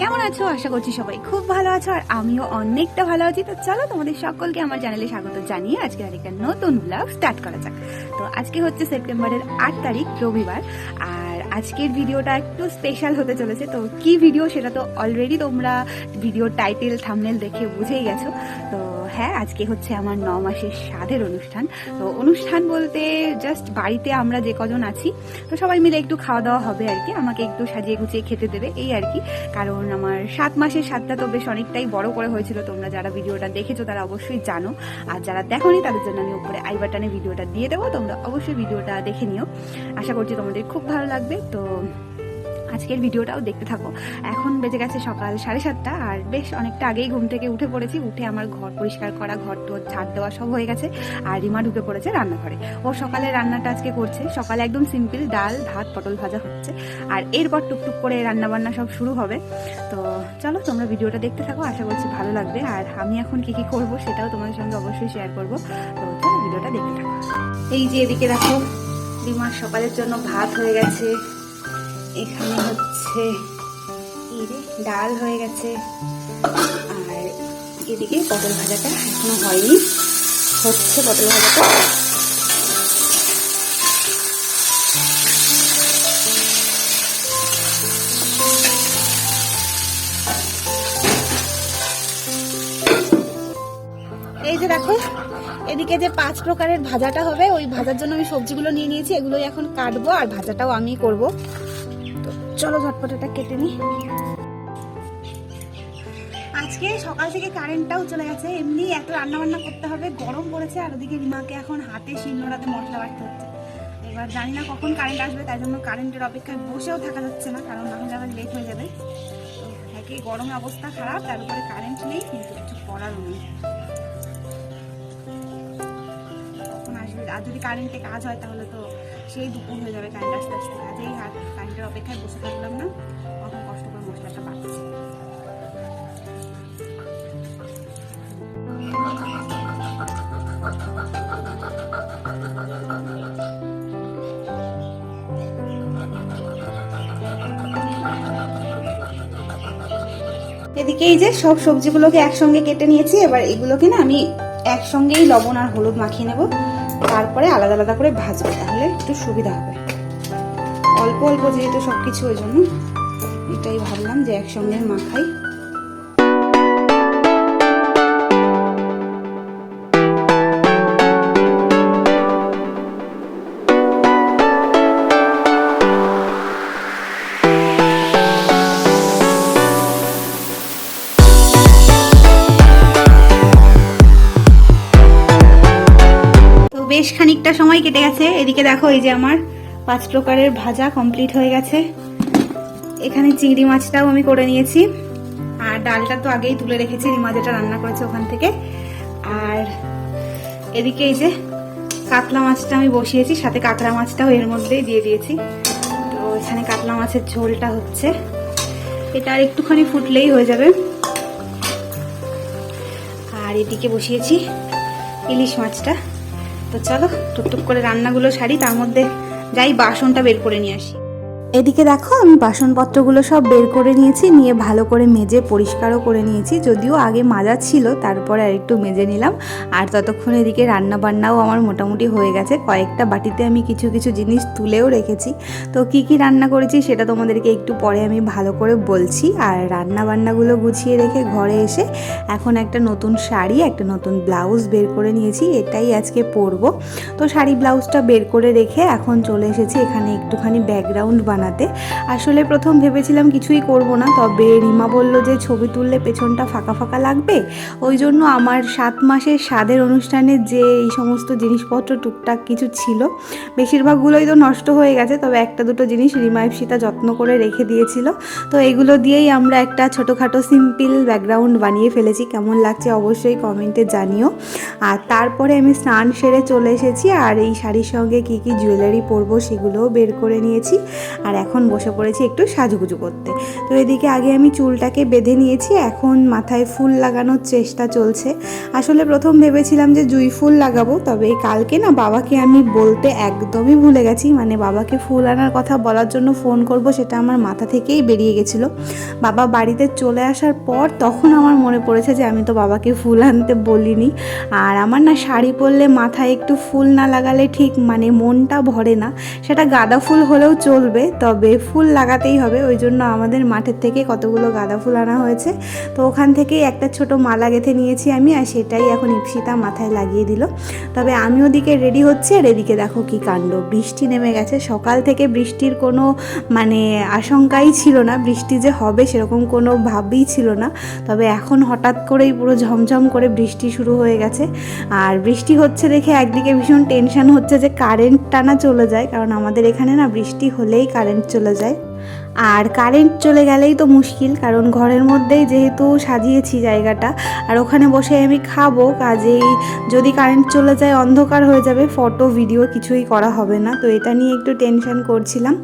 কেমন আছো? আশা করছি সবাই খুব ভালো আছো আর আমিও অনেকটা ভালো আছি। তো চলো তোমাদের সকলকে আমার চ্যানেলে স্বাগত জানিয়ে আজকে আরেকটা নতুন ব্লগ স্টার্ট করা যাক। তো আজকে হচ্ছে সেপ্টেম্বরের আট তারিখ, রবিবার। আর আজকের ভিডিওটা একটু স্পেশাল হতে চলেছে। তো কি ভিডিও সেটা তো অলরেডি তোমরা ভিডিও টাইটেল থামনেল দেখে বুঝেই গেছো। তো হ্যাঁ আজকে হচ্ছে আমার ন মাসের স্বাদের অনুষ্ঠান। তো অনুষ্ঠান বলতে জাস্ট বাড়িতে আমরা যে কজন আছি, তো সবাই মিলে একটু খাওয়া দাওয়া হবে আর কি। আমাকে একটু সাজিয়ে গুছিয়ে খেতে দেবে, এই আর কি। কারণ আমার সাত মাসের স্বাদটা তো বেশ অনেকটাই বড় করে হয়েছিল। তোমরা যারা ভিডিওটা দেখেছ তারা অবশ্যই জানো। আর যারা দেখোনি তাদের জন্য আমি উপরে আই বাটনে ভিডিওটা দিয়ে দেবো। তোমরা অবশ্যই ভিডিওটা দেখে নিও। আশা করছি তোমাদের খুব ভালো লাগবে। তো আজকের ভিডিওটাও দেখতে থাকো। এখন বেজে গেছে সকাল সাড়ে সাতটা, আর বেশ অনেকটা আগেই ঘুম থেকে উঠে পড়েছি। উঠে আমার ঘর পরিষ্কার করা, ঘর টোর ঝাড় দেওয়া সব হয়ে গেছে। আর রিমা ঢুকে পড়েছে রান্নাঘরে। ও সকালে রান্নাটা আজকে করছে। সকালে একদম সিম্পল ডাল, ভাত, পটল ভাজা হচ্ছে। আর এরপর টুকটুক করে রান্না বান্না সব শুরু হবে। তো চলো, তোমরা ভিডিওটা দেখতে থাকো, আশা করছি ভালো লাগবে। আর আমি এখন কি কি করব সেটাও তোমাদের সঙ্গে অবশ্যই শেয়ার করব। তো চলো, ভিডিওটা দেখতে থাকো। এই যে এদিকে দেখো, রিমার সকালের জন্য ভাত হয়ে গেছে। এখানে হচ্ছে ডাল হয়ে গেছে। আর এদিকে পটল ভাজাটা এখনও হয়নি। হচ্ছে পটল ভাজাটা। এই যে দেখো, এদিকে যে পাঁচ প্রকারের ভাজাটা হবে, ওই ভাজার জন্য আমি সবজিগুলো নিয়ে নিয়েছি, এগুলোই এখন কাটবো আর ভাজাটাও আমি করব। চলো ঝটপট এটা কেটে নিই। আজকে সকাল থেকে কারেন্টটাও চলে গেছে। এমনি এত রান্না বান্না করতে হবে, গরম পড়েছে, আর ওদিকে রিমাকে এখন হাতে শিলনোড়াতে মশলা বাড়তে হচ্ছে। এবার জানি না কখন কারেন্ট আসবে, তাই জন্য কারেন্টের অপেক্ষায় বসেও থাকা যাচ্ছে না, কারণ না হলে আবার লেট হয়ে যাবে। তো একে গরমে অবস্থা খারাপ, তার উপরে কারেন্ট নেই, কিন্তু কিছু করারও নেই কখন আসবে? আর যদি কারেন্টে কাজ হয় তাহলে তো সেই দুপুর হয়ে যাবে কারেন্ট আসতে আসতে। কাজেই আর কারেন্টের অপেক্ষায় বসে থাকলাম না। কখন কষ্ট করে মশলাটা বাড়ছে। এদিকে এই যে সব সবজিগুলোকে একসঙ্গে কেটে নিয়েছি। এবার এগুলোকে না আমি একসঙ্গেই লবণ আর হলুদ মাখিয়ে নেব। তারপরে আলাদা আলাদা করে ভাজবো, তাহলে একটু সুবিধা হবে। অল্প অল্প যেহেতু সব কিছু ওই জন্য, এটাই ভাবলাম যে একসঙ্গে মাখাই। বেশ খানিকটা সময় কেটে গেছে। এদিকে দেখো, এই যে আমার পাঁচ প্রকারের ভাজা কমপ্লিট হয়ে গেছে। এখানে চিংড়ি মাছটাও আমি করে নিয়েছি। আর ডালটা তো আগেই তুলে রেখেছি, রিমা যেটা রান্না করেছে ওখান থেকে। আর এদিকে এই যে কাতলা মাছটা আমি বসিয়েছি, সাথে কাঁকড়া মাছটাও এর মধ্যেই দিয়ে দিয়েছি। তো এখানে কাতলা মাছের ঝোলটা হচ্ছে। এটা আর একটুখানি ফুটলেই হয়ে যাবে। আর এদিকে বসিয়েছি ইলিশ মাছটা। তো চলো টুকটুক করে রান্নাগুলো সারি তার মধ্যে যাই বাসনটা বের করে নিয়ে আসি। এদিকে দেখো, আমি বাসনপত্রগুলো সব বের করে নিয়েছি, নিয়ে ভালো করে মেজে পরিষ্কারও করে নিয়েছি। যদিও আগে মাজা ছিল, তারপরে আর একটু মেজে নিলাম। আর ততক্ষণ এদিকে রান্না বান্নাও আমার মোটামুটি হয়ে গেছে। কয়েকটা বাটিতে আমি কিছু কিছু জিনিস তুলেও রেখেছি। তো কি কি রান্না করেছি সেটা তোমাদেরকে একটু পরে আমি ভালো করে বলছি। আর রান্না বান্নাগুলো গুছিয়ে রেখে ঘরে এসে এখন একটা নতুন শাড়ি, একটা নতুন ব্লাউজ বের করে নিয়েছি। এটাই আজকে পরবো। তো শাড়ি, ব্লাউজটা বের করে রেখে এখন চলে এসেছি এখানে একটুখানি ব্যাকগ্রাউন্ড বানাতে আসলে প্রথম ভেবেছিলাম কিছুই করব না, তবে রিমা বলল যে ছবি তুললে পেছনটা ফাঁকা ফাঁকা লাগবে। ওই জন্য আমার সাত মাসের স্বাদের অনুষ্ঠানে যে এই সমস্ত জিনিসপত্র টুকটাক কিছু ছিল, বেশিরভাগগুলোই তো নষ্ট হয়ে গেছে, তবে একটা দুটো জিনিস রিমা ইপসিতা যত্ন করে রেখে দিয়েছিল। তো এগুলো দিয়েই আমরা একটা ছোটোখাটো সিম্পল ব্যাকগ্রাউন্ড বানিয়ে ফেলেছি। কেমন লাগছে অবশ্যই কমেন্টে জানিও। আর তারপরে আমি স্নান সেরে চলে এসেছি, আর এই শাড়ির সঙ্গে কি কি জুয়েলারি পরবো সেগুলোও বের করে নিয়েছি। আর এখন বসে পড়েছি একটু সাজুগুজু করতে। তো এদিকে আগে আমি চুলটাকে বেঁধে নিয়েছি, এখন মাথায় ফুল লাগানোর চেষ্টা চলছে। আসলে প্রথম ভেবেছিলাম যে জুই ফুল লাগাবো, তবে কালকে না বাবাকে আমি বলতে একদমই ভুলে গেছি। মানে বাবাকে ফুল আনার কথা বলার জন্য ফোন করব, সেটা আমার মাথা থেকেই বেরিয়ে গেছিল। বাবা বাড়িতে চলে আসার পর তখন আমার মনে পড়েছে যে আমি তো বাবাকে ফুল আনতে বলিনি। আর আমার না শাড়ি পরলে মাথায় একটু ফুল না লাগালে ঠিক মানে মনটা ভরে না। সেটা গাঁদা ফুল হলেও চলবে তবে ফুল লাগাতেই হবে, ওই জন্য আমাদের মাঠের থেকে কতগুলো গাঁদা ফুল আনা হয়েছে। তো ওখান থেকেই একটা ছোট মালা গেঁথে নিয়েছি আমি, আর সেটাই এখন ইপসিতা মাথায় লাগিয়ে দিল। তবে আমি ওদিকে রেডি হচ্ছে, আর এদিকে দেখো কি কাণ্ড। বৃষ্টি নেমে গেছে, সকাল থেকে বৃষ্টির কোনো মানে আশঙ্কাই ছিল না। বৃষ্টি যে হবে সেরকম কোনো ভাবই ছিল না। তবে এখন হঠাৎ করেই পুরো ঝমঝম করে বৃষ্টি শুরু হয়ে গেছে। আর বৃষ্টি হচ্ছে দেখে একদিকে ভীষণ টেনশন হচ্ছে যে কারেন্ট টানা চলে যায়, কারণ আমাদের এখানে না বৃষ্টি হলেই কারেন্ট চলে যায়। আর কারেন্ট চলে গেলেই তো মুশকিল, কারণ ঘরের মধ্যেই যেহেতু সাজিয়েছি জায়গাটা, আর ওখানে বসে আমি খাব, কাজেই যদি কারেন্ট চলে যায় অন্ধকার হয়ে যাবে ফটো ভিডিও কিছুই করা হবে না। তো এটা নিয়ে একটু টেনশন করছিলাম।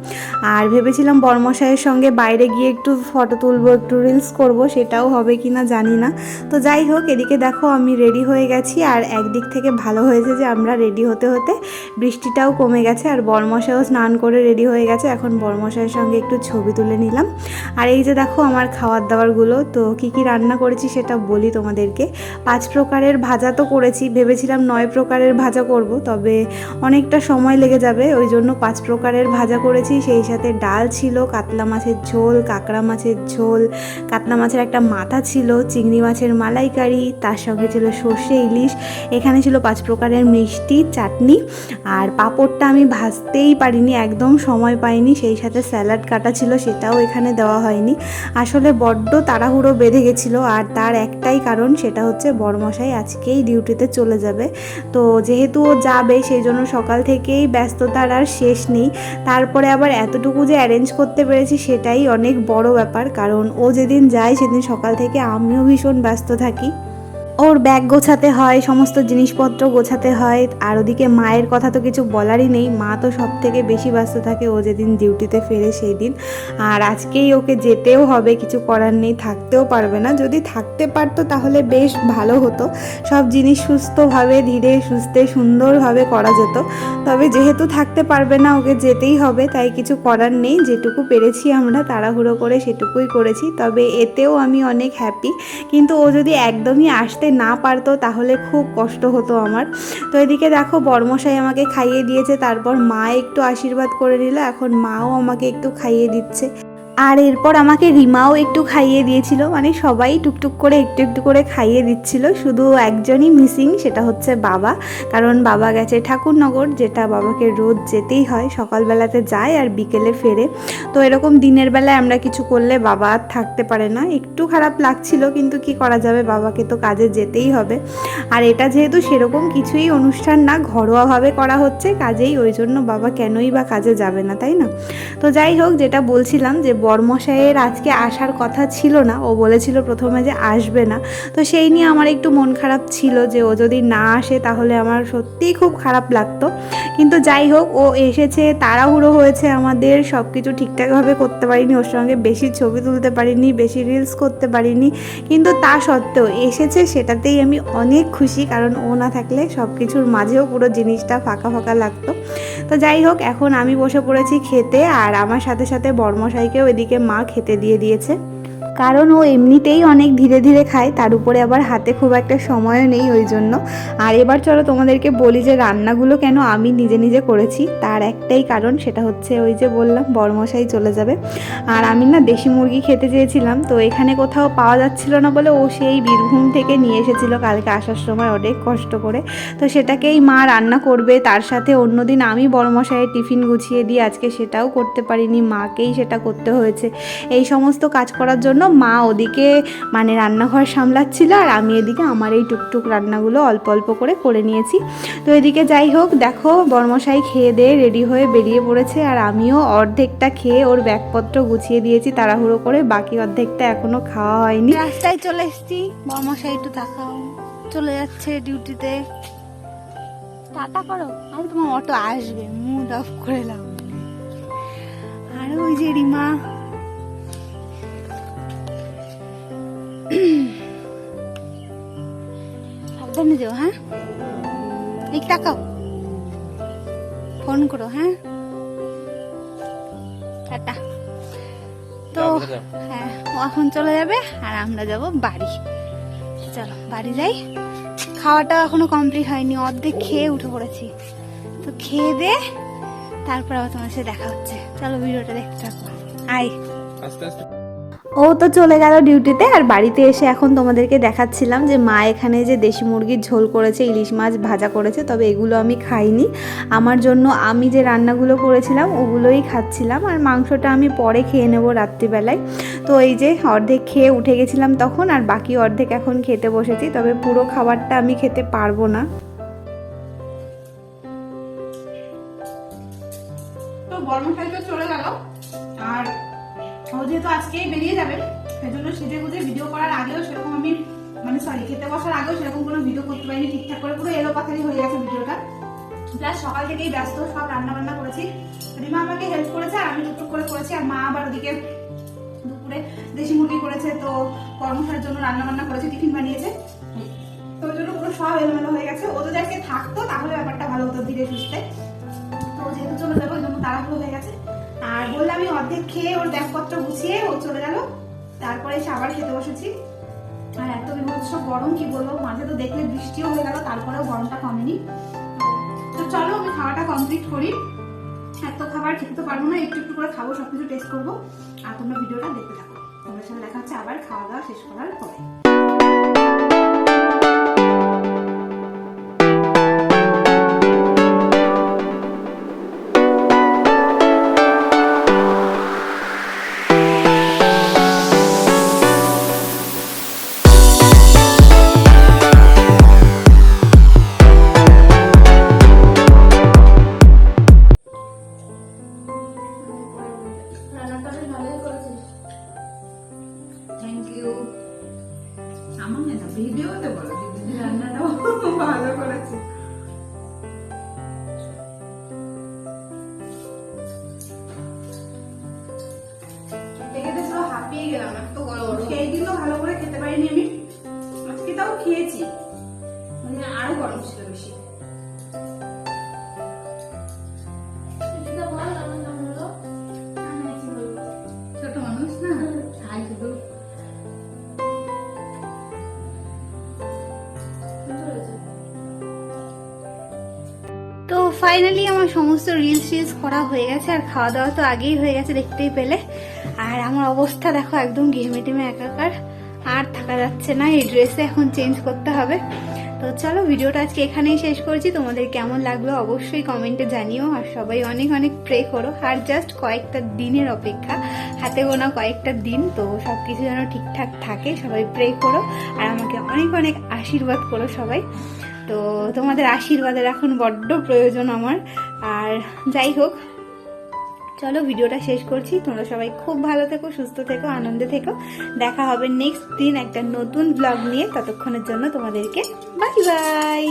আর ভেবেছিলাম বর্মশাইয়ের সঙ্গে বাইরে গিয়ে একটু ফটো তুলবো, একটু রিলস করব, সেটাও হবে কি না জানি না। তো যাই হোক, এদিকে দেখো আমি রেডি হয়ে গেছি, আর একদিক থেকে ভালো হয়েছে যে আমরা রেডি হতে হতে বৃষ্টিটাও কমে গেছে, আর বর্মশাইও স্নান করে রেডি হয়ে গেছে। এখন বর্মশাইয়ের সঙ্গে একটু ছবি তুলে নিলাম। আর এই যে দেখো আমার খাওয়ার দাবারগুলো তো কি কি রান্না করেছি সেটা বলি তোমাদেরকে। পাঁচ প্রকারের ভাজা তো করেছি, ভেবেছিলাম নয় প্রকারের ভাজা করব, তবে অনেকটা সময় লেগে যাবে, ওই জন্য পাঁচ প্রকারের ভাজা করেছি। সেই সাথে ডাল ছিল, কাতলা মাছের ঝোল, কাঁকড়া মাছের ঝোল, কাতলা মাছের একটা মাথা ছিল, চিংড়ি মাছের মালাইকারি, তার সঙ্গে ছিল সর্ষে ইলিশ, এখানে ছিল পাঁচ প্রকারের মিষ্টি, চাটনি। আর পাঁপড়টা আমি ভাজতেই পারিনি, একদম সময় পাইনি, সেই সাথে স্যালাড কাটা ছিল সেটাও এখানে দেওয়া হয়নি। আসলে বড্ড তাড়াহুড়ো বেঁধে গেছিল আর তার একটাই কারণ সেটা হচ্ছে বড়মশাই আজকেই ডিউটিতে চলে যাবে। তো যেহেতু ও যাবে সেই জন্য সকাল থেকেই ব্যস্ততার আর শেষ নেই। তারপরে আবার এতটুকু যে অ্যারেঞ্জ করতে পেরেছি সেটাই অনেক বড় ব্যাপার। কারণ ও যেদিন যায় সেদিন সকাল থেকে আমিও ভীষণ ব্যস্ত থাকি। ওর ব্যাগ গোছাতে হয়, সমস্ত জিনিসপত্র গোছাতে হয়, আর ওদিকে মায়ের কথা তো কিছু বলারই নেই। মা তো সব থেকে বেশি ব্যস্ত থাকে, ও যেদিন ডিউটিতে ফেরে সেই দিন আর আজকেই ওকে যেতেও হবে, কিছু করার নেই, থাকতেও পারবে না। যদি থাকতে পারতো তাহলে বেশ ভালো হতো। সব জিনিস সুস্থভাবে, ধীরে সুস্থে, সুন্দরভাবে করা যেত। তবে যেহেতু থাকতে পারবে না, ওকে যেতেই হবে, তাই কিছু করার নেই। যেটুকু পেরেছি আমরা, তাড়াহুড়ো করে সেটুকুই করেছি। তবে এতেও আমি অনেক হ্যাপি কিন্তু ও যদি একদমই আসতে না পারতো, তাহলে খুব কষ্ট হতো আমার। তো এদিকে দেখো বর্মশাই আমাকে খাইয়ে দিয়েছে, তারপর মা একটু আশীর্বাদ করে নিল এখন মাও আমাকে একটু খাইয়ে দিচ্ছে। আর এরপর আমাকে রিমাও একটু খাইয়ে দিয়েছিল মানে সবাই টুকটুক করে একটু একটু করে খাইয়ে দিচ্ছিল, শুধু একজনই মিসিং সেটা হচ্ছে বাবা। কারণ বাবা গেছে ঠাকুরনগর, যেটা বাবাকে রোজ যেতেই হয়, সকালবেলাতে যায় আর বিকেলে ফেরে। তো এরকম দিনের বেলায় আমরা কিছু করলে বাবা আর থাকতে পারে না। একটু খারাপ লাগছিল, কিন্তু কি করা যাবে, বাবাকে তো কাজে যেতেই হবে। আর এটা যেহেতু সেরকম কিছুই অনুষ্ঠান না, ঘরোয়াভাবে করা হচ্ছে কাজেই, ওই জন্য বাবা কেনই বা কাজে যাবে না, তাই না? তো যাই হোক, যেটা বলছিলাম যে বর্মশাইয়ের আজকে আসার কথা ছিল না। ও বলেছিল প্রথমে যে আসবে না। তো সেই নিয়ে আমার একটু মন খারাপ ছিল যে ও যদি না আসে তাহলে আমার সত্যিই খুব খারাপ লাগতো। কিন্তু যাই হোক, ও এসেছে, তাড়াহুড়ো হয়েছে আমাদের। সব কিছু ঠিকঠাকভাবে করতে পারিনি, ওর সঙ্গে বেশি ছবি তুলতে পারিনি, বেশি রিলস করতে পারিনি। কিন্তু তা সত্ত্বেও এসেছে, সেটাতেই আমি অনেক খুশি, কারণ ও না থাকলে সব কিছুর মাঝেও পুরো জিনিসটা ফাঁকা ফাঁকা লাগতো। তো যাই হোক, এখন আমি বসে পড়েছি খেতে আর আমার সাথে সাথে বর্মশাইকেও এদিকে মা খেতে দিয়ে দিয়েছে। কারণ ও এমনিতেই অনেক ধীরে ধীরে খায়, তার উপরে আবার হাতে খুব একটা সময়ও নেই ওই জন্য। আর এবার চলো তোমাদেরকে বলি যে রান্নাগুলো কেন আমি নিজে নিজে করেছি, তার একটাই কারণ সেটা হচ্ছে ওই যে বললাম বড়মশাই চলে যাবে। আর আমি না দেশি মুরগি খেতে চেয়েছিলাম, তো এখানে কোথাও পাওয়া যাচ্ছিল না বলে ও সেই বীরভূম থেকে নিয়ে এসেছিল কালকে আসার সময় অনেক কষ্ট করে। তো সেটাকেই মা রান্না করবে, তার সাথে অন্যদিন আমি বড়মশাইয়ের টিফিন গুছিয়ে দিয়ে আজকে সেটাও করতে পারিনি, মাকেই সেটা করতে হয়েছে। এই সমস্ত কাজ করার জন্য মা ওদিকে মানে রান্নাঘর সামলাচ্ছিল আর আমি এদিকে আমার এই টুকটুক রান্নাগুলো অল্প অল্প করে করে নিয়েছি। তো এদিকে যাই হোক, দেখো বর্মশাই খেয়ে দিয়ে রেডি হয়ে বেরিয়ে পড়েছে আর আমিও অর্ধেকটা খেয়ে ওর ব্যাগপত্র গুছিয়ে দিয়েছি তাড়াহুড়ো করে, বাকি অর্ধেকটা এখনও খাওয়া হয়নি। রাস্তায় চলে এসেছি। বর্মশাই একটু তাকাও চলে যাচ্ছে ডিউটিতে। টাটা করো, আমি তোমার অটো আসবে। মুড অফ করে লাভ আর ওই যে রিমা সাবধানে যাও হ্যাঁ এই টাকাও ফোন করো হ্যাঁ টাটা তো হ্যাঁ ও এখন চলে যাবে আর আমরা যাব বাড়ি চলো বাড়ি যাই খাওয়াটা এখনও কমপ্লিট হয়নি অর্ধেক খেয়ে উঠে পড়েছি তো খেয়ে দে তারপর আবার তোমার সাথে দেখা হচ্ছে চলো ভিডিওটা দেখতে থাকো আয় আস্তে আস্তে ও তো চলে গেল ডিউটিতে আর বাড়িতে এসে এখন তোমাদেরকে দেখাচ্ছিলাম যে মা এখানে যে দেশি মুরগির ঝোল করেছে, ইলিশ মাছ ভাজা করেছে, তবে এগুলো আমি খাইনি। আমার জন্য আমি যে রান্নাগুলো করেছিলাম, ওগুলোই খাচ্ছিলাম আর মাংসটা আমি পরে খেয়ে নেব রাত্রিবেলায়। তো এই যে অর্ধেক খেয়ে উঠে গেছিলাম তখন আর বাকি অর্ধেক এখন খেতে বসেছি, তবে পুরো খাবারটা আমি খেতে পারব না। যাবে। সেজন্য সেজে গুজে ভিডিও করার আগেও সেরকম আমি মানে সরি খেতে বসার আগেও সেরকম কোনো ভিডিও করতে পারিনি, ঠিকঠাক করে পুরো এলো পাথারি হয়ে গেছে ভিডিওটা। প্লাস সকাল থেকেই ব্যস্ত, সব রান্না বান্না করেছি। রিমা আমাকে হেল্প করেছে আর আমি টুকটুক করে করেছি, আর মা আবার ওদিকে দুপুরে দেশি মুরগি করেছে, তো কর্মশার জন্য রান্না বান্না করেছে, টিফিন বানিয়েছে। তো ওই জন্য পুরো সব এলোমেলো হয়ে গেছে। ও যদি আজকে থাকতো, তাহলে ব্যাপারটা ভালো হতো ধীরে সুস্থে। তো যেহেতু চলে যাব, ওই জন্য তাড়াহুড়ো হয়ে গেছে। আর বললাম আমি অর্ধেক খেয়ে ওর ব্যাগপত্র গুছিয়ে ও চলে গেল। তারপরে এসে আবার খেতে বসেছি। আর এত বিভৎস গরম, কি বলব? মাঝে তো দেখলে বৃষ্টিও হয়ে গেল, তারপরেও গরমটা কমেনি। তো চলো, আমি খাওয়াটা কমপ্লিট করি। এত খাবার খেতে তো পারব না, একটু একটু করে খাব, সবকিছু টেস্ট করব। আর তোমরা ভিডিওটা দেখতে থাকো। তোমাদের সাথে দেখা হচ্ছে আবার, খাওয়া দাওয়া শেষ করার পরে। রান্নাটাও ভালো করেছে ফাইনালি আমার সমস্ত রিলস টিলস করা হয়ে গেছে, আর খাওয়া দাওয়া তো আগেই হয়ে গেছে দেখতেই পেলে। আর আমার অবস্থা দেখো একদম ঘেমে টেমে একাকার, আর থাকা যাচ্ছে না, এই ড্রেসে এখন চেঞ্জ করতে হবে। তো চলো ভিডিওটা আজকে এখানেই শেষ করছি, তোমাদের কেমন লাগল অবশ্যই কমেন্টে জানিও, আর সবাই অনেক অনেক প্রে করো, আর জাস্ট কয়েকটা দিনের অপেক্ষা, হাতে গোনা কয়েকটা দিন, তো সব কিছু যেন ঠিকঠাক থাকে, সবাই প্রে করো, আর আমাকে অনেক অনেক আশীর্বাদ করো সবাই। তো তোমাদের আশীর্বাদের এখন বড্ড প্রয়োজন আমার। আর যাই হোক, চলো ভিডিওটা শেষ করছি। তোমরা সবাই খুব ভালো থেকো, সুস্থ থেকো, আনন্দে থেকো। দেখা হবে নেক্সট দিন একটা নতুন ব্লগ নিয়ে। ততক্ষণের জন্য তোমাদেরকে বাই বাই